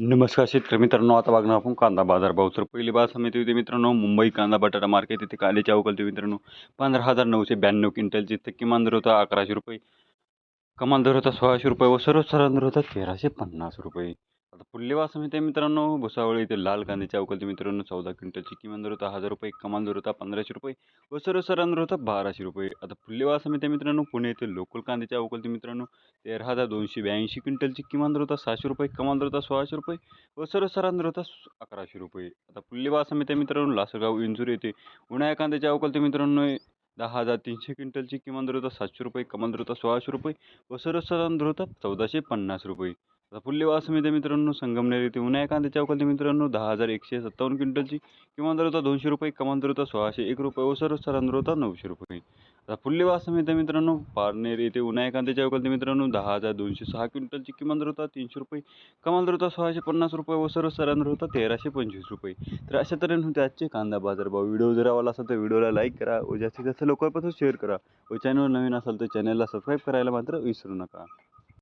नमस्कार शेतकरी मित्रांनो आता बघणार आपण कांदा बाजार भाव. तर पहिली बाजार समिती होती मित्रांनो मुंबई कांदा बटाटा मार्केट इथे कांद्याची अवकलते मित्रांनो. पंधरा हजार नऊशे ब्याण्णव क्विंटलची तर किमान दर होता अकराशे रुपये. कमाल दर होता सोळाशे रुपये व सर्व दर होता तेराशे पन्नास रुपये. आता पुल्लेवा बाजार समिती मित्रांनो भुसावळ येथे लाल कांद्याची अवकल मित्रांनो चौदा क्विंटलची किमान दर होता हजार रुपये कमाल दर होता पंधराशे रुपये व सर्व दर होता बाराशे रुपये. आता पुल्लेवा समित्या मित्रांनो पुणे येथे लोकल कांद्याची अवकल मित्रांनो तेरा हजार दोनशे ब्याऐंशी क्विंटलची किमान दर होता सहाशे रुपये कमाल दर होता सोळाशे रुपये व सर्व होता अकराशे रुपये. आता पुल्लेवा बाजार समिती मित्रांनो लासलगाव इंजूर येथे उन्हाळ्या कांद्याच्या अवकलती मित्रांनो दहा हजार तीनशे क्विंटलची किमान दर होता सातशे रुपये कमाल दर होता सोळाशे रुपये व सर्व होता चौदाशे पन्नास रुपये. आता पुल्ली समिती मित्रांनो संगमनेर येथे उन्हा कांद्याचे अवकाल ते मित्रांनो दहा हजार एकशे सत्तावन्न क्विंटलची किमान दर होता दोनशे रुपये कमान दर होता सोळाशे एक रुपये व सर्व सरांदर होता नऊशे रुपये. आता पुल्ली बाजार समिती मित्रांनो पारनेर येथे उन्हा कांद्याचे अवकाल ते मित्रांनो दहा हजार दोनशे सहा क्विंटलची किमान दर होता तीनशे रुपये कमान दर होता सोळाशे पन्नास रुपये व सर्व सरांदर होता तेराशे पंचवीस रुपये. तर अशा तऱ्हेने होते आजचे कांदा बाजार भाव. व्हिडिओ जर आवडला असेल तर व्हिडिओला लाईक करा व जास्तीत जास्त लवकरपासून शेअर करा व चॅनल नवीन असाल तर चॅनलला सबस्क्राईब करायला मात्र विसरू नका.